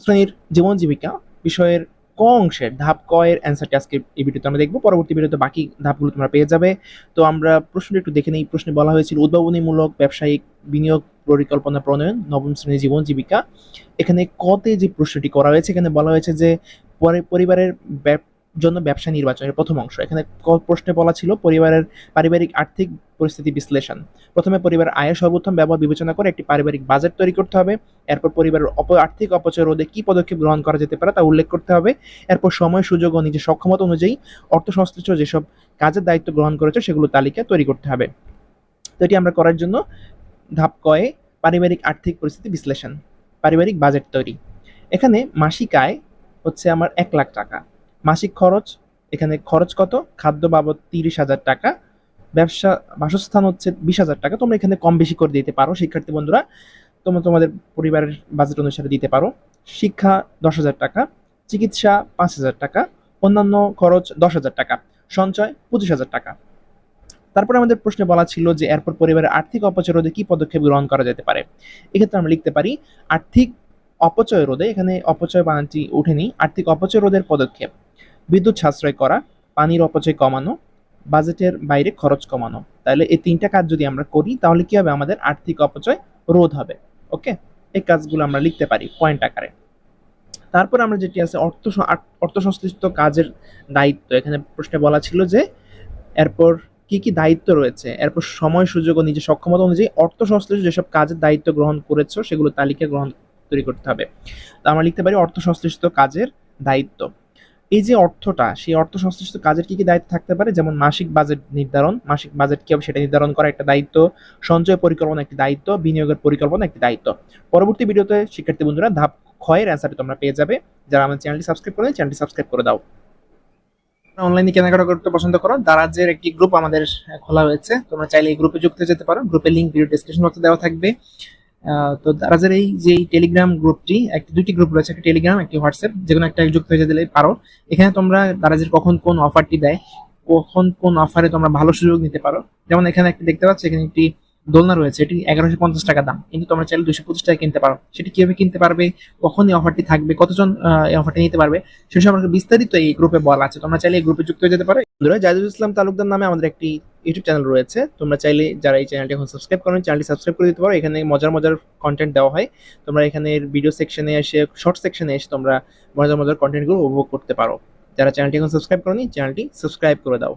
শ্রেণির জীবন জীবিকা বিষয়ের ক অংশের ধাপ ক এর অ্যান্সারটি আজকে এই ভিডিওতে আমরা দেখব। পরবর্তী ভিডিওতে বাকি ধাপগুলো তোমরা পেয়ে যাবে। তো আমরা প্রশ্নটি একটু দেখে নিই। প্রশ্নে বলা হয়েছিল উদ্ভাবনীমূলক ব্যবসায়িক বিনিয়োগ পরিকল্পনা প্রণয়ন নবম শ্রেণির জীবন জীবিকা। এখানে কতে যে প্রশ্নটি করা হয়েছে, এখানে বলা হয়েছে যে পরে- পরিবারের জন্য ব্যবসা নির্বাচনের প্রথম অংশ। এখানে প্রশ্নে বলা ছিল পরিবারের পারিবারিক আর্থিক পরিস্থিতি বিশ্লেষণ। প্রথমে পরিবারের আয়ের সর্বোত্তম ব্যবহার বিবেচনা করে একটি পারিবারিক বাজেট তৈরি করতে হবে। এরপর পরিবারের অপ আর্থিক অপচয় রোধে কী পদক্ষেপ গ্রহণ করা যেতে পারে তা উল্লেখ করতে হবে। এরপর সময়, সুযোগ ও নিজের সক্ষমতা অনুযায়ী অর্থ সংশ্লিষ্ট যেসব কাজের দায়িত্ব গ্রহণ করেছে সেগুলো তালিকা তৈরি করতে হবে। তো এটি আমরা করার জন্য ধাপ কয়ে পারিবারিক আর্থিক পরিস্থিতি বিশ্লেষণ, পারিবারিক বাজেট তৈরি। এখানে মাসিক আয় হচ্ছে আমার এক লাখ টাকা। মাসিক খরচ, এখানে খরচ কত? খাদ্য বাবদ তিরিশ হাজার টাকা, ব্যবসা বাসস্থান হচ্ছে বিশ হাজার টাকা। তোমরা এখানে কম বেশি করে দিতে পারো, শিক্ষার্থী বন্ধুরা। তোমরা তোমাদের পরিবারের বাজেট অনুসারে দিতে পারো। শিক্ষা দশ হাজার টাকা, চিকিৎসা পাঁচ হাজার টাকা, অন্যান্য খরচ দশ হাজার টাকা, সঞ্চয় পঁচিশ হাজার টাকা। তারপরে আমাদের প্রশ্নে বলা ছিল যে, এরপর পরিবারের আর্থিক অপচয় রোধে কি পদক্ষেপ গ্রহণ করা যেতে পারে? এক্ষেত্রে আমরা লিখতে পারি, আর্থিক অপচয় রোধে, এখানে অপচয় বানানটি উঠেনি আর্থিক অপচয় রোধের পদক্ষেপ। বিদ্যুৎ সাশ্রয় করা, পানির অপচয় কমানো, বাজেটের বাইরে খরচ কমানো। তাহলে এই তিনটা কাজ যদি আমরা করি, তাহলে কি হবে? আমাদের আর্থিক অপচয় রোধ হবে। ওকে? এই কাজগুলো আমরা লিখতে পারি পয়েন্ট আকারে। তারপর আমরা যেটি আছে, অর্থ অর্থ সংশ্লিষ্ট কাজের দায়িত্ব। এখানে প্রশ্নে বলা ছিল যে, এরপর কি কি দায়িত্ব রয়েছে? এরপর সময়, সুযোগ ও নিজের সক্ষমতা অনুযায়ী অর্থ সংশ্লিষ্ট যেসব কাজের দায়িত্ব গ্রহণ করেছ, সেগুলো তালিকা গ্রহণ তৈরি করতে হবে। তো আমরা লিখতে পারি অর্থ সংশ্লিষ্ট কাজের দায়িত্ব। এই যে অর্থটা, সেই অর্থ সংশ্লিষ্ট কাজের কি কি দায়িত্ব থাকতে পারে? যেমন মাসিক বাজেট নির্ধারণ, মাসিক বাজেট কি হবে সেটা নির্ধারণ করা একটা দায়িত্ব, সঞ্চয় পরিকল্পনা একটি দায়িত্ব, বিনিয়োগের পরিকল্পনা একটি দায়িত্ব। পরবর্তী ভিডিওতে শিক্ষার্থী বন্ধুরা ধাপ ক্ষয়ের অ্যান্সারটি তোমরা পেয়ে যাবে। যারা আমার চ্যানেলটি সাবস্ক্রাইব করেন চ্যানেলটি সাবস্ক্রাইব করে দাও। অনলাইনে কেনাকাটা করতে পছন্দ করো। দারাজের একটি গ্রুপ আমাদের খোলা হয়েছে তোমরা চাইলে এই গ্রুপে যুক্ত যেতে পারো। গ্রুপের লিঙ্ক ভিডিও ডেসক্রিপশন বক্সে দেওয়া থাকবে। তো দারাজের এই যে টেলিগ্রাম গ্রুপটি, একটি দুটি গ্রুপ রয়েছে, একটা টেলিগ্রাম একটি হোয়াটসঅ্যাপ যে কোনো একটা যুক্ত হয়ে দিলে পারো। এখানে তোমরা দারাজের কখন কোন অফারটি দেয়, কখন কোন অফারে তোমরা ভালো সুযোগ নিতে পারো। যেমন এখানে একটি দেখতে পাচ্ছ, এখানে একটি দোলনা রয়েছে, এটি এগারোশো পঞ্চাশ টাকা দাম। কিন্তু তোমরা চাইলে দুশো পঁচিশ টাকা কিনতে পারো। সেটি কীভাবে কিনতে পারবে, কখন এই অফারটি থাকবে, কতজন এই অফারটি নিতে পারবে, সে সম্পর্কে বিস্তারিত এই গ্রুপে বলা আছে। তোমরা চাইলে এই গ্রুপে যুক্ত হয়ে যেতে পারো। বন্ধুরা জাহিদুল ইসলাম তালুকদার নামে আমাদের একটি ইউটিউব চ্যানেল রয়েছে। তোমরা চাইলে যারা এই চ্যানেলটি এখন সাবস্ক্রাইব করেন চ্যানেলটি সাবস্ক্রাইব করে দিতে পারো। এখানে মজার মজার কন্টেন্ট দেওয়া হয়। তোমরা এখানে ভিডিও সেকশনে এসে শর্ট সেকশনে এসে তোমরা মজার মজার কন্টেন্টগুলো উপভোগ করতে পারো। যারা চ্যানেলটি এখন সাবস্ক্রাইব করনি চ্যানেলটি সাবস্ক্রাইব করে দাও।